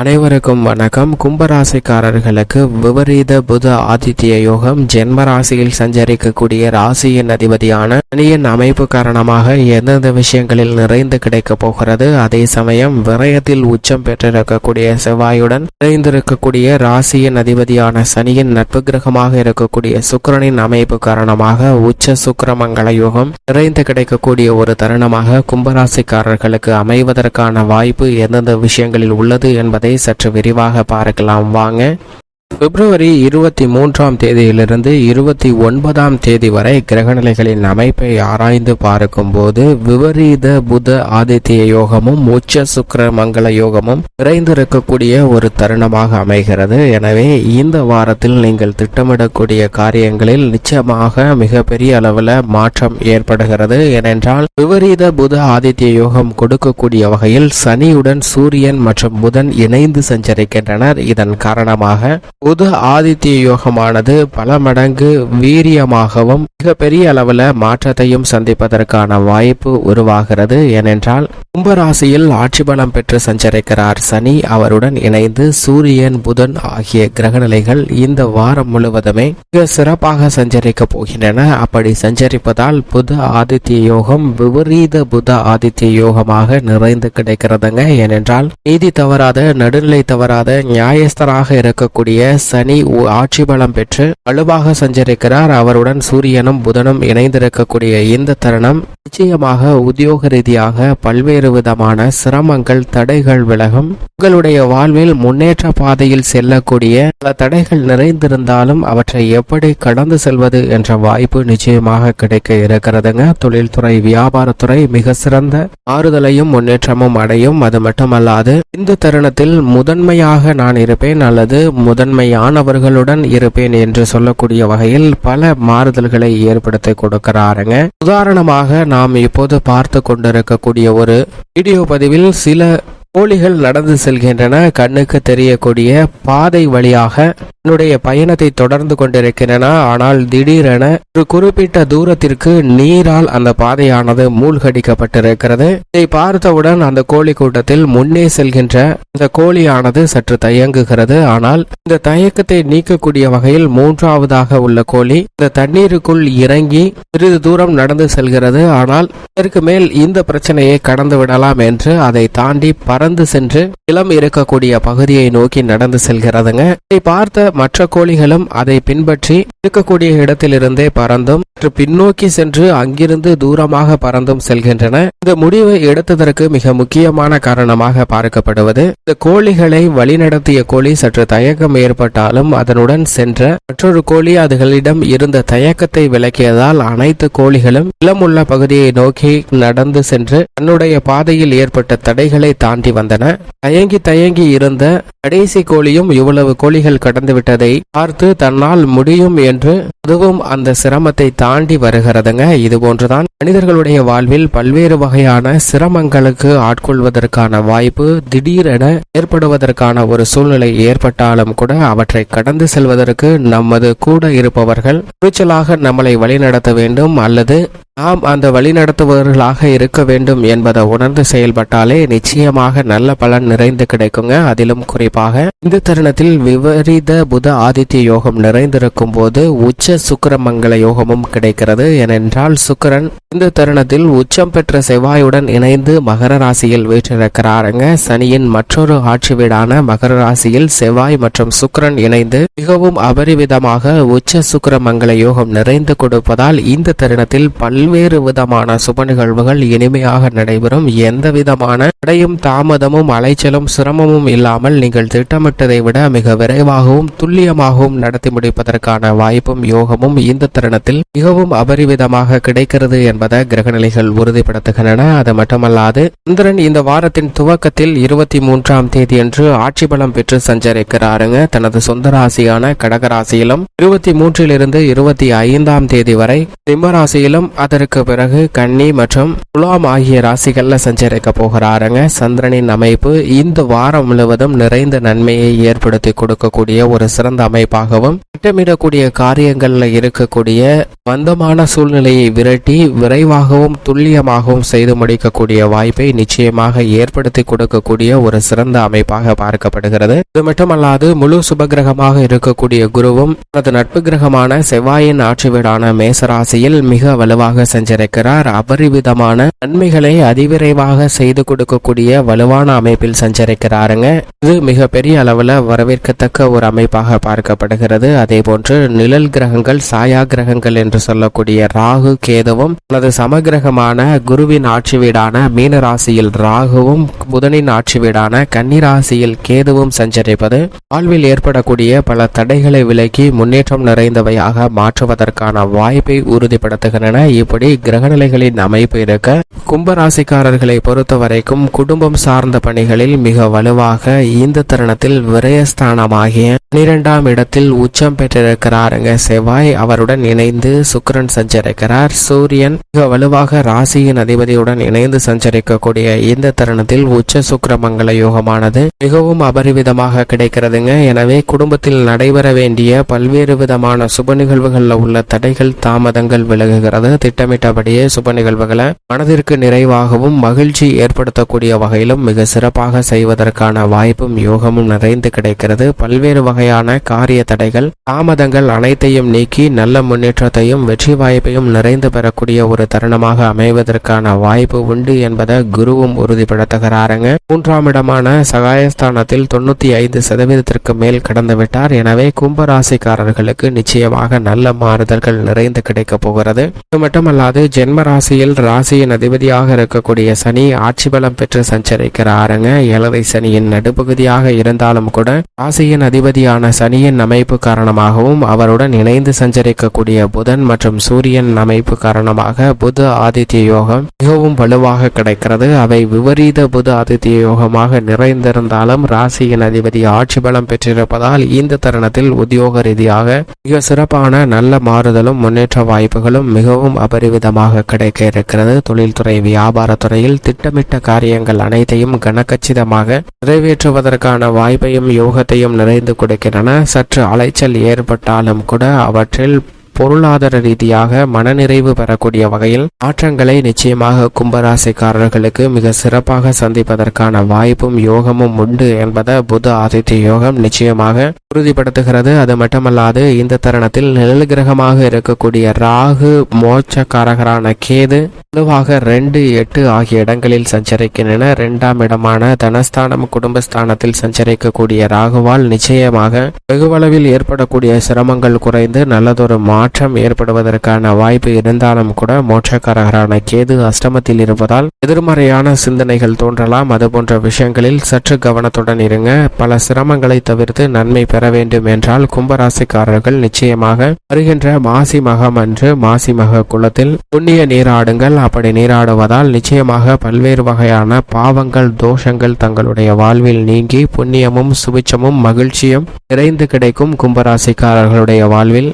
அனைவருக்கும் வணக்கம். கும்பராசிக்காரர்களுக்கு விபரீத புத ஆதித்ய யோகம் ஜென்ம ராசியில் சஞ்சரிக்கக்கூடிய ராசியின் அதிபதியான சனியின் அமைப்பு காரணமாக எந்தெந்த விஷயங்களில் நிறைந்து கிடைக்கப் போகிறது? அதே சமயம் விரயத்தில் உச்சம் பெற்றிருக்கக்கூடிய செவ்வாயுடன் நிறைந்திருக்கக்கூடிய ராசியின் அதிபதியான சனியின் நட்பு கிரகமாக இருக்கக்கூடிய சுக்கிரனின் அமைப்பு காரணமாக உச்ச சுக்கிரமங்கள யோகம் நிறைந்து கிடைக்கக்கூடிய ஒரு தருணமாக கும்பராசிக்காரர்களுக்கு அமைவதற்கான வாய்ப்பு எந்தெந்த விஷயங்களில் உள்ளது என்பதை சற்று விரிவாக பார்க்கலாம். வாங்க. பிப்ரவரி இருபத்தி மூன்றாம் தேதியிலிருந்து இருபத்தி ஒன்பதாம் தேதி வரை கிரகநிலைகளின் அமைப்பை ஆராய்ந்து பார்க்கும்போது விபரீத புத ஆதித்ய யோகமும் உச்ச சுக்கர மங்கள யோகமும் விரைந்திருக்கக்கூடிய ஒரு தருணமாக அமைகிறது. எனவே இந்த வாரத்தில் நீங்கள் திட்டமிடக்கூடிய காரியங்களில் நிச்சயமாக மிகப்பெரிய அளவில் மாற்றம் ஏற்படுகிறது. ஏனென்றால் விபரீத புத ஆதித்ய யோகம் கொடுக்கக்கூடிய வகையில் சனியுடன் சூரியன் மற்றும் புதன் இணைந்து சஞ்சரிக்கின்றனர். இதன் காரணமாக புது ஆதித்ய யோகமானது பல மடங்கு வீரியமாகவும் மிகப்பெரிய அளவில் மாற்றத்தையும் சந்திப்பதற்கான வாய்ப்பு உருவாகிறது. ஏனென்றால் கும்பராசியில் ஆட்சி பலம் பெற்று சஞ்சரிக்கிறார் சனி. அவருடன் இணைந்து சூரியன் புதன் ஆகிய கிரகநிலைகள் இந்த வாரம் முழுவதுமே மிக சிறப்பாக சஞ்சரிக்க போகின்றன. அப்படி சஞ்சரிப்பதால் புத ஆதித்ய யோகம் விபரீத புத ஆதித்ய யோகமாக நிறைந்து கிடைக்கிறதுங்க. ஏனென்றால் நீதி தவறாத நடுநிலை தவறாத நியாயஸ்தராக இருக்கக்கூடிய சனி ஆட்சி பலம் பெற்று வலுவாக சஞ்சரிக்கிறார். அவருடன் சூரியனும் புதனும் இணைந்திருக்கக்கூடிய இந்த தருணம் நிச்சயமாக உத்தியோக ரீதியாக பல்வேறு விதமான சிரமங்கள் தடைகள் விலகும். உங்களுடைய வாழ்வில் முன்னேற்ற பாதையில் செல்லக்கூடிய பல தடைகள் நிறைந்திருந்தாலும் அவற்றை எப்படி கடந்து செல்வது என்ற வாய்ப்பு நிச்சயமாக கிடைக்க இருக்கிறதுங்க. தொழில்துறை வியாபாரத்துறை மிக சிறந்த ஆறுதலையும் முன்னேற்றமும் அடையும். அது மட்டுமல்லாது இந்த தருணத்தில் முதன்மையாக நான் இருப்பேன் அல்லது முதன்மை முதன்மையானவர்களுடன் இருப்பேன் என்று சொல்லக்கூடிய வகையில் பல மாறுதல்களை ஏற்படுத்தி கொடுக்கிறாருங்க. உதாரணமாக நாம் இப்போது பார்த்து கொண்டிருக்கக்கூடிய ஒரு வீடியோ பதிவில் சில கோழிகள் நடந்து செல்கின்றன. கண்ணுக்கு தெரியக்கூடிய பாதை வழியாக தன்னுடைய பயணத்தை தொடர்ந்து கொண்டிருக்கின்றன. ஆனால் திடீரென ஒரு குறிப்பிட்ட தூரத்திற்கு நீரால் அந்த பாதையானது மூழ்கடிக்கப்பட்டிருக்கிறது. இதை பார்த்தவுடன் அந்த கோழி கூட்டத்தில் முன்னே செல்கின்ற இந்த கோழியானது சற்று தயங்குகிறது. ஆனால் இந்த தயக்கத்தை நீக்கக்கூடிய வகையில் மூன்றாவதாக உள்ள கோழி இந்த தண்ணீருக்குள் இறங்கி சிறிது தூரம் நடந்து செல்கிறது. ஆனால் இதற்கு மேல் இந்த பிரச்சனையை கடந்து விடலாம் என்று அதை தாண்டி பறந்து சென்று இளம் இருக்கக்கூடிய பகுதியை நோக்கி நடந்து செல்கிறதுங்க. இதை பார்த்த மற்ற கோழிகளும் அதை பின்பற்றி இருக்கக்கூடிய இடத்திலிருந்தே பறந்தும் சற்று பின்னோக்கி சென்று அங்கிருந்து தூரமாக பறந்தும் செல்கின்றன. இந்த முடிவை எடுத்ததற்கு மிக முக்கியமான காரணமாக பார்க்கப்படுவது இந்த கோழிகளை வழிநடத்திய கோழி சற்று தயக்கம் ஏற்பட்டாலும் அதனுடன் சென்ற மற்றொரு கோழி அதுகளிடம் இருந்த தயக்கத்தை விளக்கியதால் அனைத்து கோழிகளும் இளமுள்ள பகுதியை நோக்கி நடந்து சென்று தன்னுடைய பாதையில் ஏற்பட்ட தடைகளை தாண்டி வந்தன. தயங்கி தயங்கி இருந்த கடைசி கோழியும் இவ்வளவு கோழிகள் கடந்து விட்டதை பார்த்து தன்னால் முடியும் என்று அதுவும் அந்த சிரமத்தை தாண்டி வருகிறதுங்க. இது போன்றுதான் மனிதர்களுடைய வாழ்வில் பல்வேறு வகையான சிரமங்களுக்கு ஆட்கொள்வதற்கான வாய்ப்பு திடீரென ஏற்படுவதற்கான ஒரு சூழ்நிலை ஏற்பட்டாலும் கூட அவற்றை கடந்து செல்வதற்கு நமது கூட இருப்பவர்கள் துணிச்சலாக நம்மளை வழிநடத்த வேண்டும் அல்லது நாம் அந்த வழிநடத்துபவர்களாக இருக்க வேண்டும் என்பதை உணர்ந்து செயல்பட்டாலே நிச்சயமாக நல்ல பலன் நிறைந்து கிடைக்குங்க. அதிலும் குறிப்பாக இந்த தருணத்தில் விபரீத புத ஆதித்ய யோகம் நிறைந்திருக்கும் போது உச்ச சுக்கிரமங்கல யோகமும் கிடைக்கிறது. ஏனென்றால் சுக்கிரன் இந்த தருணத்தில் உச்சம் பெற்ற செவ்வாயுடன் இணைந்து மகர ராசியில் வீற்றிருக்கிறாருங்க. சனியின் மற்றொரு ஆட்சி வீடான மகர ராசியில் செவ்வாய் மற்றும் சுக்கரன் இணைந்து மிகவும் அபரிவிதமாக உச்ச சுக்கிரமங்கல யோகம் நிறைந்து கொடுப்பதால் இந்த தருணத்தில் பல்வேறு விதமான சுப நிகழ்வுகள் இனிமையாக நடைபெறும். எந்த விதமான தடையும் தாமதமும் அலைச்சலும் சிரமமும் இல்லாமல் நீங்கள் திட்டமிட்டதை விட மிக விரைவாகவும் துல்லியமாகவும் நடத்தி முடிப்பதற்கான வாய்ப்பும் யோகமும் இந்த தருணத்தில் மிகவும் அபரிவிதமாக கிடைக்கிறது என்பதை கிரகநிலைகள் உறுதிப்படுத்துகின்றன. அது மட்டுமல்லாது சந்திரன் இந்த வாரத்தின் துவக்கத்தில் இருபத்தி மூன்றாம் தேதியன்று ஆட்சி பலம் பெற்று சஞ்சரிக்கிறாருங்க. தனது சொந்த ராசியான கடகராசியிலும் இருபத்தி மூன்றிலிருந்து இருபத்தி ஐந்தாம் தேதி வரை சிம்மராசியிலும் அதன் அதற்கு பிறகு கன்னி மற்றும் துலாம் ஆகிய ராசிகள்ல சஞ்சரிக்க போகிறாருங்க. சந்திரனின் அமைப்பு இந்த வாரம் முழுவதும் நிறைந்த நன்மையை ஏற்படுத்தி கொடுக்கக்கூடிய ஒரு சிறந்த அமைப்பாகவும் திட்டமிடக்கூடிய காரியங்கள்ல இருக்கக்கூடிய மந்தமான சூழ்நிலையை விரட்டி விரைவாகவும் துல்லியமாகவும் செய்து முடிக்கக்கூடிய வாய்ப்பை நிச்சயமாக ஏற்படுத்தி கொடுக்கக்கூடிய ஒரு சிறந்த அமைப்பாக பார்க்கப்படுகிறது. இது மட்டுமல்லாது முழு சுபகிரகமாக இருக்கக்கூடிய குருவும் தனது நட்பு கிரகமான செவ்வாயின் ஆட்சி வீடான மேசராசியில் மிக வலுவாக சஞ்சரிக்கிறார். அபரிவிதமான நன்மைகளை அதிவிரைவாக செய்து கொடுக்கக்கூடிய வலுவான அமைப்பில் சஞ்சரிக்கிறாருங்க. இது மிக பெரிய அளவுல வரவேற்கத்தக்க ஒரு அமைப்பாக பார்க்கப்படுகிறது. அதே போன்று நிழல் கிரகங்கள் சாயா கிரகங்கள் என்று சொல்லக்கூடிய ராகு கேதுவும் தனது சமகிரகமான குருவின் ஆட்சி வீடான மீன ராசியில் ராகுவும் புதனின் ஆட்சி வீடான கன்னிராசியில் கேதுவும் சஞ்சரிப்பது வாழ்வில் ஏற்படக்கூடிய பல தடைகளை விலக்கி முன்னேற்றம் நிறைந்தவையாக மாற்றுவதற்கான வாய்ப்பை உறுதிப்படுத்துகின்றன. இப்படி கிரகநிலைகளின் அமைப்பு இருக்க கும்பராசிக்காரர்களை பொறுத்த வரைக்கும் குடும்பம் சார்ந்த பணிகளில் மிக வலுவாக இந்த தருணத்தில் விரயஸ்தானமாகிய பனிரெண்டாம் இடத்தில் உச்சம் பெற்றிருக்கிறாருங்க. செவ்வாய் அவருடன் இணைந்து சுக்கரன் சஞ்சரிக்கிறார். சூரியன் மிக வலுவாக ராசியின் அதிபதியுடன் இணைந்து சஞ்சரிக்கக்கூடிய இந்த தருணத்தில் உச்ச சுக்கிர மங்கள யோகமானது மிகவும் அபரிவிதமாக கிடைக்கிறதுங்க. எனவே குடும்பத்தில் நடைபெற வேண்டிய பல்வேறு விதமான சுப நிகழ்வுகளில் உள்ள தடைகள் தாமதங்கள் விலகுகிறது. திட்டமிட்டபடியே சுப நிகழ்வுகளை மனதிற்கு நிறைவாகவும் மகிழ்ச்சி ஏற்படுத்தக்கூடிய வகையிலும் மிக சிறப்பாக செய்வதற்கான வாய்ப்பும் யோகமும் நிறைந்து கிடைக்கிறது. பல்வேறு வகையான காரிய தடைகள் தாமதங்கள் அனைத்தையும் நீக்கி நல்ல முன்னேற்றத்தையும் வெற்றி வாய்ப்பையும் நிறைந்து பெறக்கூடிய ஒரு தருணமாக அமைவதற்கான வாய்ப்பு உண்டு என்பதை குருவும் உறுதிப்படுத்துகிறாருங்க. மூன்றாம் இடமான சகாயஸ்தானத்தில் தொண்ணூத்தி ஐந்து சதவீதத்திற்கு மேல் கடந்து விட்டார் எனவே கும்பராசிக்காரர்களுக்கு நிச்சயமாக நல்ல மாறுதல்கள் நிறைந்து கிடைக்க போகிறது. இது மட்டுமல்லாது ஜென்ம ராசியில் ராசியின் அதிபதியாக இருக்கக்கூடிய சனி ஆட்சி பலம் பெற்று சஞ்சரிக்கிறாருங்க. ஏழரை சனியின் நடுப்பகுதியாக இருந்தாலும் கூட ராசியின் அதிபதியான சனியின் அமைப்பு காரணமாகவும் அவருடன் இணைந்து சஞ்சரிக்கக்கூடிய புதன் மற்றும் சூரியன் அமைப்பு காரணமாக புத ஆதித்ய யோகம் மிகவும் வலுவாக கிடைக்கிறது. அவை விபரீத புத ஆதித்ய யோகமாக நிறைந்திருந்தாலும் ராசியின் அதிபதி ஆட்சி பலம் பெற்றிருப்பதால் இந்த தருணத்தில் உத்தியோக ரீதியாக மிக சிறப்பான நல்ல மாறுதலும் முன்னேற்ற வாய்ப்புகளும் மிகவும் அபரிவிதமாக கிடைக்க இருக்கிறது. தொழில்துறை வியாபாரத்துறையில் திட்டமிட்ட காரியங்கள் அனைத்தையும் கனக்கச்சிதமாக நிறைவேற்றுவதற்கான வாய்ப்பையும் யோகத்தையும் நிறைந்து கொடுக்கின்றன. சற்று அலைச்சல் ஏற்பட்டாலும் கூட அவற்றில் பொருளாதார ரீதியாக மனநிறைவு பெறக்கூடிய வகையில் மாற்றங்களை நிச்சயமாக கும்பராசிக்காரர்களுக்கு மிக சிறப்பாக சந்திப்பதற்கான வாய்ப்பும் யோகமும் உண்டு என்பதை புத ஆதித்ய யோகம் நிச்சயமாக உறுதிப்படுத்துகிறது. அது மட்டுமல்லாது இந்த தருணத்தில் நிழல் கிரகமாக இருக்கக்கூடிய ராகு மோட்சக்காரகரான கேது பொதுவாக ரெண்டு எட்டு ஆகிய இடங்களில் சஞ்சரிக்கின்றன. இரண்டாம் இடமான தனஸ்தானம் குடும்பஸ்தானத்தில் சஞ்சரிக்கக்கூடிய ராகுவால் நிச்சயமாக வெகுவளவில் ஏற்படக்கூடிய சிரமங்கள் குறைந்து நல்லதொரு மாற்றம் ஏற்படுவதற்கான வாய்ப்பு இருந்தாலும் கூட மோட்சக்காரகரான கேது அஷ்டமத்தில் இருப்பதால் எதிர்மறையான சிந்தனைகள் தோன்றலாம். அது போன்ற விஷயங்களில் சற்று கவனத்துடன் இருங்க. பல சிரமங்களை தவிர்த்து நன்மை பெற வேண்டும் என்றால் கும்பராசிக்காரர்கள் நிச்சயமாக வருகின்ற மாசி மகம் அன்று மாசி மக குளத்தில் புண்ணிய நீராடுங்கள். அப்படி நீராடுவதால் நிச்சயமாக பல்வேறு வகையான பாவங்கள் தோஷங்கள் தங்களுடைய வாழ்வில் நீங்கி புண்ணியமும் சுபிச்சமும் மகிழ்ச்சியும் நிறைந்து கிடைக்கும் கும்பராசிக்காரர்களுடைய வாழ்வில்.